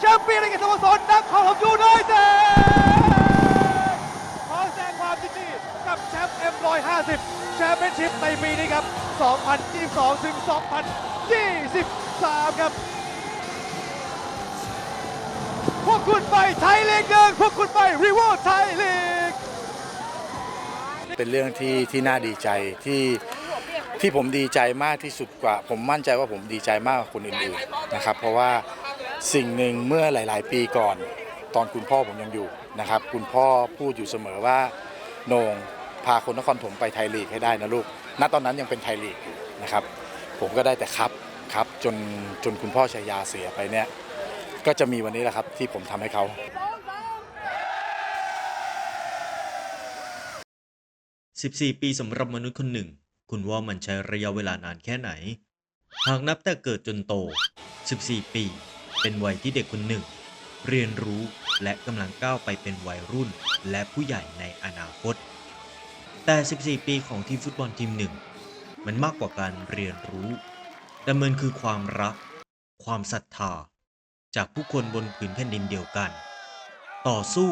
แชมเปี้ยนในเกมสโมสรนักของผมยูไนเต็ดขอแสดงความยินดีกับแชมป์ M150 แชมเปี้ยนชิพในปีนี้ครับ 2022 ถึง 2023 ครับ พวกคุณไปไทยลีกหนึ่งพวกคุณไปรีวอร์ไทยลีก เป็นเรื่องที่ที่น่าดีใจที่ที่ผมดีใจมากที่สุดกว่า ผมมั่นใจว่าผมดีใจมากกว่าคนอื่นๆนะครับ เพราะว่า สิ่งหนึ่งเมื่อหลาย ๆ ปีก่อน ตอนคุณพ่อผมยังอยู่นะครับ คุณพ่อพูดอยู่เสมอว่าโหนงพาคนนครถมไปไทยลีกให้ได้นะลูก ณ ตอนนั้นยังเป็นไทยลีกอยู่นะครับ ผมก็ได้แต่ครับครับจนจนคุณพ่อชายาเสียไปเนี่ย ก็จะมีวันนี้แหละครับที่ผมทำให้เขา 14 ปีสำหรับมนุษย์คนหนึ่ง คุณว่ามันใช้ระยะเวลานานแค่ไหน หากนับแต่เกิดจนโต 14 ปี เป็นวัยที่เด็กคนหนึ่ง เรียนรู้และกำลังก้าวไปเป็นวัยรุ่นและผู้ใหญ่ในอนาคต แต่ 14 ปีของทีมฟุตบอลทีมหนึ่ง มันมากกว่าการเรียนรู้แต่มันคือความรัก ความศรัทธา จากผู้คนบนผืนแผ่นดินเดียวกัน ต่อสู้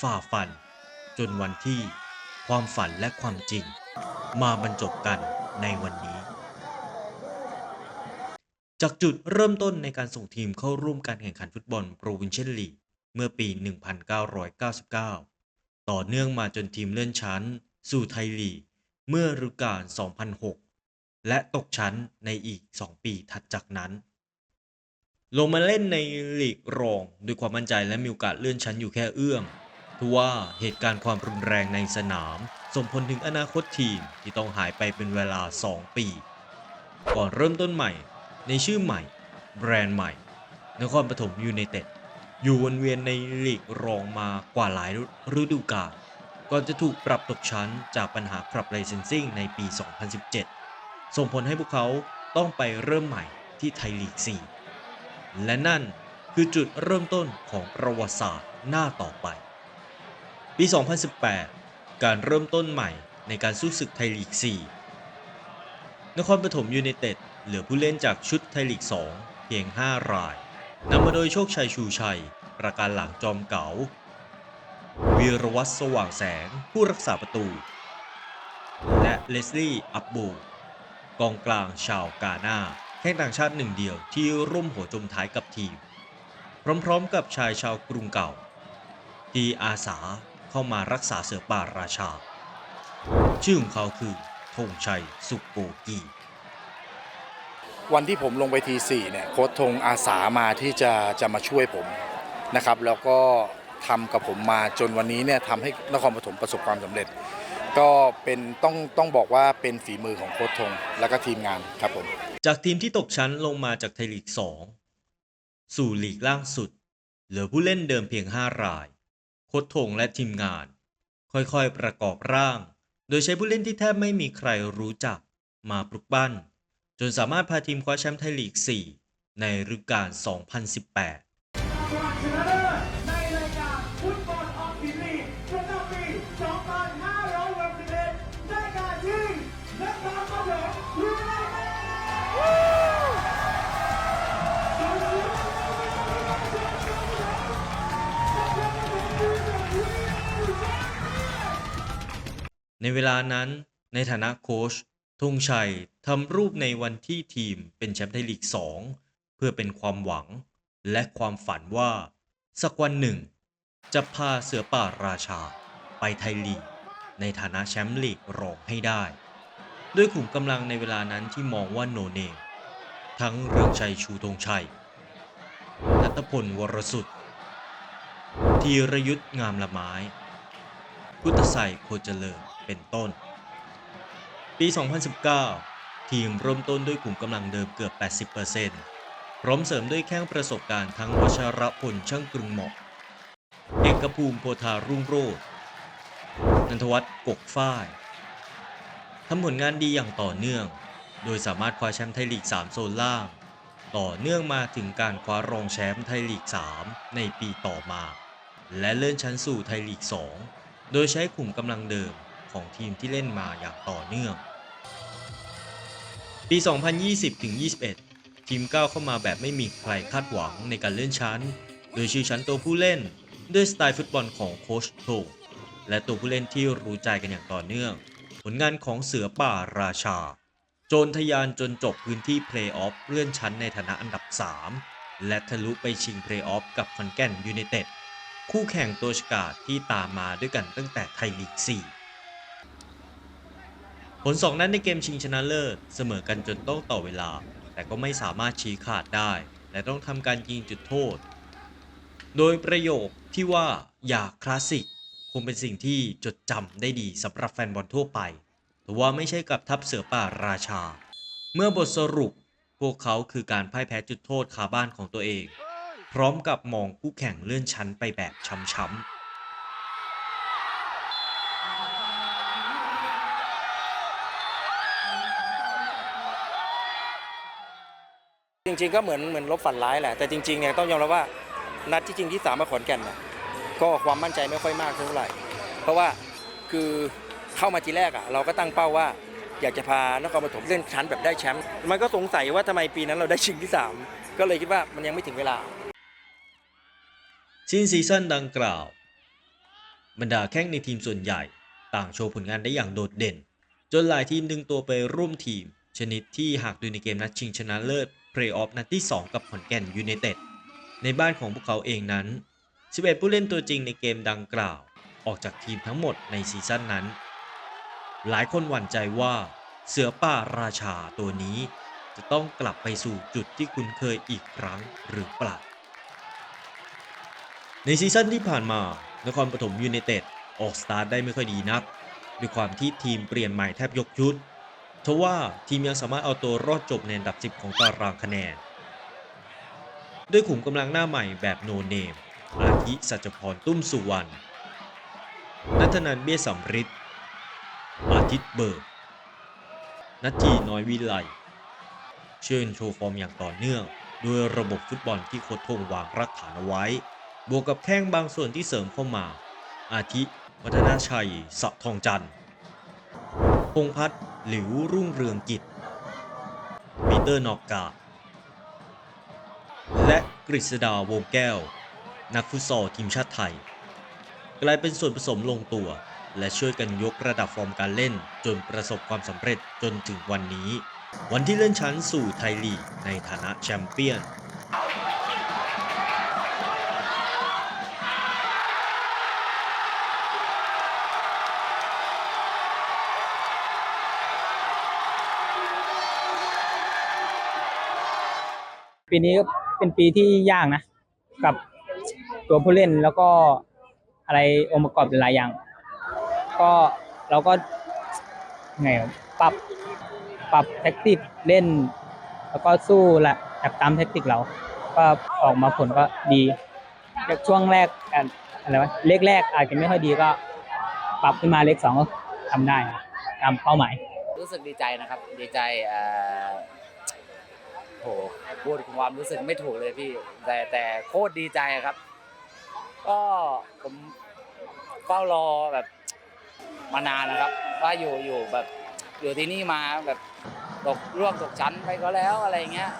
ฝ่าฟัน จนวันที่ ความฝันและความจริง มาบรรจบกันในวันนี้ จากจุดเริ่มต้นในการส่งทีมเข้าร่วมการแข่งขันฟุตบอลโปรวินเชียลลีกเมื่อปี 1999 ต่อเนื่องมาจนทีมเลื่อนชั้น สู่ไทยลีกเมื่อฤดูกาล 2006 และตกชั้นในอีก 2 ปีถัดจากนั้น ลงมาเล่นในลีกรองด้วยความมั่นใจและมีโอกาสเลื่อนชั้นอยู่แค่เอื้อมทว่าเหตุการณ์ความรุนแรงในสนาม ส่งผลถึงอนาคตทีมที่ต้องหายไปเป็นเวลา 2 ปี ก่อนเริ่มต้นใหม่ ในชื่อใหม่ แบรนด์ใหม่ นครปฐมยูไนเต็ด อยู่วนเวียนในลีกรองมากว่าหลายฤดูกาล ก่อนจะถูกปรับตกชั้นจากปัญหาปรับไลเซนซิ่งในปี 2017 ส่งผลให้พวกเขาต้องไปเริ่มใหม่ที่ไทยลีก 4 และนั่นคือจุดเริ่มต้นของประวัติศาสตร์หน้าต่อไป ปี 2018 การเริ่มต้นใหม่ในการสู้ศึกไทยลีก 4 นครปฐมยูไนเต็ด เหลือผู้เล่นจากชุดไทยลีก 2 เพียง 5 รายนำมาโดยโชคชัยชูชัย ประการหลังจอมเก๋าวีรวัตรสว่างแสงผู้รักษาประตู และเลสลี่อับบู กองกลางชาวกาหน้าแข้งต่างชาติหนึ่งเดียวที่ร่วมหัวจมท้ายกับทีม พร้อมๆกับชายชาวกรุงเก่า ที่อาสาเข้ามารักษาเสือป่าราชา ชื่อของเขาคือธงชัยสุโกกี วันที่ผมลงไปทีสี่เนี่ยโค้ชทงอาสามาที่จะจะมาช่วยผมนะครับ แล้วก็ทำกับผมมาจนวันนี้เนี่ยทำให้นครปฐมประสบความสำเร็จ ก็เป็นต้องต้องบอกว่าเป็นฝีมือของโค้ชทงแล้วก็ทีมงานครับผมจากทีมที่ตกชั้นลงมาจากไทยลีก 2 สู่ลีกล่างสุด เหลือผู้เล่นเดิมเพียง 5 ราย โค้ชทงและทีมงาน ค่อยๆประกอบร่าง โดยใช้ผู้เล่นที่แทบไม่มีใครรู้จักมาปลุกปั้น จนสามารถพาทีมคว้าแชมป์ไทยลีก 4 ในฤดูกาล 2018ในเวลานั้นในฐานะโค้ช ธงชัยทำรูปในวันที่ทีมเป็นแชมป์ไทยลีก 2 เพื่อเป็นความหวังและความฝันว่า สักวันหนึ่ง จะพาเสือป่าราชาไปไทยลีก ในฐานะแชมป์ลีกรองให้ได้ ด้วยขุมกำลังในเวลานั้นที่มองว่าโนเนมทั้งเรืองชัยชูธงชัยนัตพลวรสุดธีรยุทธงามละไม้ พุทธไสยโคเจริญเป็นต้น ปี 2019 ทีมเริ่มต้นด้วยกลุ่มกำลังเดิมเกือบ 80%พร้อมเสริมด้วยแข้งประสบการณ์ทั้งวชรพลช่างกรุงเหมาะ เอกภูมิโพธารุ่งโรจน์นันทวัฒน์กกฝ้ายทำผลงานดีอย่างต่อเนื่อง โดยสามารถคว้าแชมป์ไทยลีก 3 โซนล่าง ต่อเนื่องมาถึงการคว้ารองแชมป์ไทยลีก 3 ในปีต่อมา และเลื่อนชั้นสู่ไทยลีก 2 โดยใช้กลุ่มกำลังเดิมของทีมที่เล่นมาอย่างต่อเนื่อง ปี 2020-21 ทีมก้าวเข้ามาแบบไม่มีใครคาดหวังในการเลื่อนชั้น โดยชื่อชั้นตัวผู้เล่น ด้วยสไตล์ฟุตบอลของโคชโทงและตัวผู้เล่นที่รู้ใจกันอย่างต่อเนื่อง ผลงานของเสือป่าราชา โจนทะยานจนจบพื้นที่เพลย์ออฟเลื่อนชั้นในฐานะอันดับ 3 และทะลุไปชิงเพลย์ออฟกับคอนแก่นยูไนเต็ดคู่แข่งตัวฉกาจที่ตามมาด้วยกันตั้งแต่ไทยลีก 4 ผลสองนั้นในเกมชิงชนะเลิศเสมอกันจนต้องต่อเวลา แต่ก็ไม่สามารถชี้ขาดได้ และต้องทำการยิงจุดโทษ โดยประโยคที่ว่าอย่าคลาสสิกคงเป็นสิ่งที่จดจำได้ดีสำหรับแฟนบอลทั่วไปแต่ว่าไม่ใช่กับทัพเสือป่าราชา เมื่อบทสรุปพวกเขาคือการพ่ายแพ้จุดโทษคาบ้านของตัวเอง พร้อมกับมองคู่แข่งเลื่อนชั้นไปแบบช้ำ ริง ๆ ก็เหมือนเหมือนลบฝันร้ายแหละแต่จริงๆเนี่ยต้องยอมรับว่านัดที่จริงที่สามมาขอนแก่นเนี่ยก็ความมั่นใจไม่ค่อยมากเท่าไหร่ เพราะว่าคือเข้ามาทีแรกอะเราก็ตั้งเป้าว่า อยากจะพานครปฐมเล่นชั้นแบบได้แชมป์มันก็สงสัยว่าทำไมปีนั้นเราได้ชิงที่สามก็เลยคิดว่ามันยังไม่ถึงเวลาสิ้นซีซั่นดังกล่าว บรรดาแข้งในทีมส่วนใหญ่ ต่างโชว์ผลงานได้อย่างโดดเด่น จนหลายทีมดึงตัวไปร่วมทีม ชนิดที่หากดูในเกมนัดชิงชนะเลิศ เพลย์ออฟนัดที่ 2 กับขอนแก่นยูไนเต็ดในบ้านของพวกเขาเองนั้น 11 ผู้เล่นตัวจริงในเกมดังกล่าว ออกจากทีมทั้งหมดในซีซั่นนั้น หลายคนหวั่นใจว่าเสือป่าราชาตัวนี้ จะต้องกลับไปสู่จุดที่คุ้นเคยอีกครั้งหรือเปล่า ในซีซั่นที่ผ่านมานครปฐมยูไนเต็ดออกสตาร์ทได้ไม่ค่อยดีนัก ด้วยความที่ทีมเปลี่ยนใหม่แทบยกชุด ทว่าทีมยังสามารถเอาตัวรอดจบในอันดับ 10 ของตารางคะแนน ด้วยขุมกำลังหน้าใหม่แบบโนเนม อาทิสัจพรตุ้มสุวรรณ นัทนันเบี้ยสำริดอาทิตย์เบิกนัทจีน้อยวิไล เชิญโชว์ฟอร์มอย่างต่อเนื่อง ด้วยระบบฟุตบอลที่โคชทงวางรากฐานเอาไว้ บวกกับแข้งบางส่วนที่เสริมเข้ามา อาทิ วัฒนาชัยสะทองจันทร์พงพัฒน์ หลิวรุ่งเรืองกิจปีเตอร์นอกกา และกฤษดาวงแก้ว นักฟุตซอลทีมชาติไทย กลายเป็นส่วนผสมลงตัว และช่วยกันยกระดับฟอร์มการเล่นจนประสบความสำเร็จจนถึงวันนี้ วันที่เลื่อนชั้นสู่ไทยลีกในฐานะแชมเปี้ยน ปีนี้ก็เป็นปีที่ยากนะ กับตัวผู้เล่นแล้วก็อะไรองค์ประกอบหลายอย่าง ก็เราก็ไงปรับปรับแท็กติกเล่น แล้วก็สู้แหละตามแท็กติกเรา ก็ออกมาผลก็ดีจากช่วงแรกอะไรวะเลขแรกอาจจะไม่ค่อยดีก็ ปรับขึ้นมาเลขสองก็ทำได้ตามเป้าหมาย รู้สึกดีใจนะครับ ดีใจอ่อ โหพูดความรู้สึกไม่ถูกเลยพี่ แต่แต่โคตรดีใจครับ ก็ผมเฝ้ารอแบบมานานนะครับ ว่าอยู่อยู่แบบอยู่ที่นี่มาแบบตกร่วงตกชั้นไปก็แล้วอะไรเงี้ย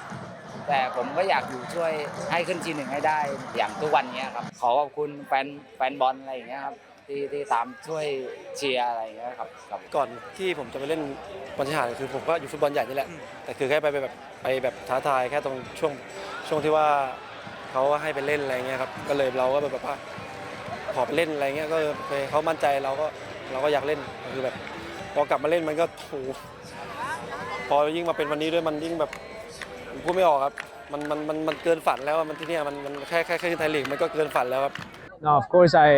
แต่ผมก็อยากอยู่ช่วยให้ขึ้นทีหนึ่งให้ได้อย่างทุกวันนี้ครับ ขอขอบคุณแฟนแฟนบอลอะไรอย่างเงี้ยครับ ที่ที่ตามช่วยเชียร์อะไรอย่างเงี้ยครับครับก่อนที่ผมจะไปเล่นบอลชายหาดคือผมก็อยู่ฟุตบอลใหญ่นี่แหละ แต่คือแค่ไปแบบไปแบบท้าทายแค่ตรงช่วงช่วงที่ว่าเขาให้ไปเล่นอะไรเงี้ยครับ ก็เลยเราก็แบบว่าขอไปเล่นอะไรเงี้ยก็ไปเขามั่นใจเราก็เราก็อยากเล่นคือแบบพอกลับมาเล่นมันก็โหพอยิ่งมาเป็นวันนี้ด้วยมันยิ่งแบบพูดไม่ออกครับ มันมันมันมันเกินฝันแล้วอะมันที่เนี่ยมันมันแค่แค่แค่ขึ้นไทยลีกมันก็เกินฝันแล้วครับ No, of course, I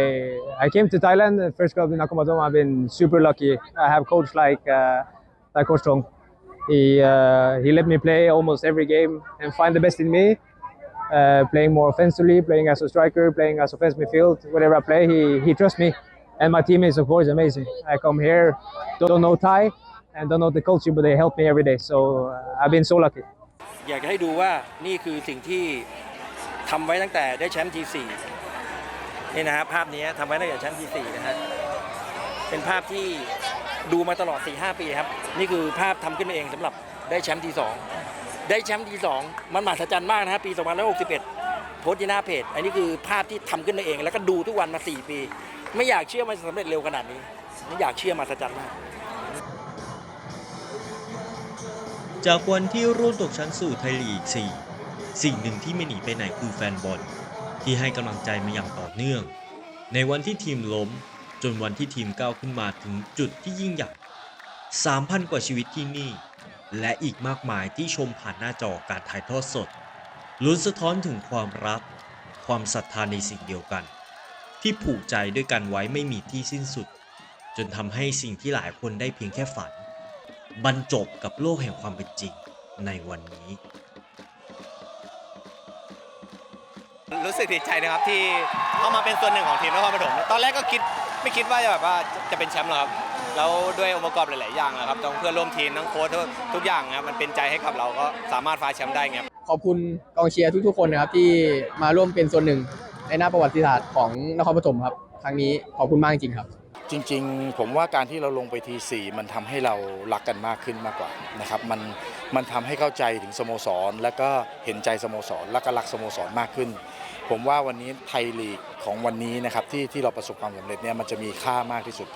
I came to Thailand. The first club in Nakumatom. I've been super lucky. I have coach like uh, like Coach Tong. He uh, he let me play almost every game and find the best in me. Uh, playing more offensively, playing as a striker, playing as offensive midfield. Whatever I play, he he trusts me. And my team is of course amazing. I come here, don't know Thai and don't know the culture, but they help me every day. So uh, I've been so lucky. อยากจะให้ดูว่านี่คือสิ่งที่ทำไว้ตั้งแต่ได้แชมป์ทีสี่ นี่นะฮะภาพนี้ทำไว้ตั้งแต่แชมป์ทีสี่นะฮะ เป็นภาพที่ดูมาตลอด 4-5 ปีครับ นี่คือภาพทำขึ้นมาเองสำหรับได้แชมป์ทีสองได้แชมป์ทีสองมันมหัศจรรย์มากนะฮะปี 2561 โพสต์ที่หน้าเพจ อันนี้คือภาพที่ทำขึ้นมาเอง แล้วก็ดูทุกวันมา 4 ปี ไม่อยากเชื่อมันสำเร็จเร็วขนาดนี้ ไม่อยากเชื่อมาสัจจรรย์มากจากวันที่ร่วมตกชั้นสู่ไทยลีก 4 สิ่งหนึ่งที่ไม่หนีไปไหนคือแฟนบอล ที่ให้กำลังใจมาอย่างต่อเนื่อง ในวันที่ทีมล้มจนวันที่ทีมก้าวขึ้นมาถึงจุดที่ยิ่งใหญ่ 3,000 กว่าชีวิตที่นี่ และอีกมากมายที่ชมผ่านหน้าจอการถ่ายทอดสดลุ้นสะท้อนถึงความรัก ความศรัทธาในสิ่งเดียวกัน ที่ผูกใจด้วยกันไว้ไม่มีที่สิ้นสุด จนทำให้สิ่งที่หลายคนได้เพียงแค่ฝัน บรรจบกับโลกแห่งความเป็นจริงในวันนี้ รู้สึกดีใจนะครับที่เข้ามาเป็นส่วนหนึ่งของทีมนครปฐมตอนแรกก็คิดไม่คิดว่าจะแบบว่าจะเป็นแชมป์หรอกครับแล้วด้วยองค์ประกอบหลาย ๆ อย่างนะครับต้องเพื่อนร่วมทีมทั้งโค้ชทุกทุกอย่างนะครับมันเป็นใจให้กับเราก็สามารถคว้าแชมป์ได้ไงครับขอบคุณกองเชียร์ทุก ๆ คนนะครับที่มาร่วมเป็นส่วนหนึ่งในหน้าประวัติศาสตร์ของนครปฐมครับครั้งนี้ขอบคุณมากจริงๆครับ จริงๆ ผมว่าการที่เราลงไปทีสี่มันทำให้เรารักกันมากขึ้นมากกว่านะครับมันมันทำให้เข้าใจถึงสโมสร แล้วก็เห็นใจสโมสร แล้วก็รักสโมสรมากขึ้น ผมว่าวันนี้ไทยลีกของวันนี้นะครับที่ที่เราประสบความสำเร็จเนี่ยมันจะมีค่ามากที่สุด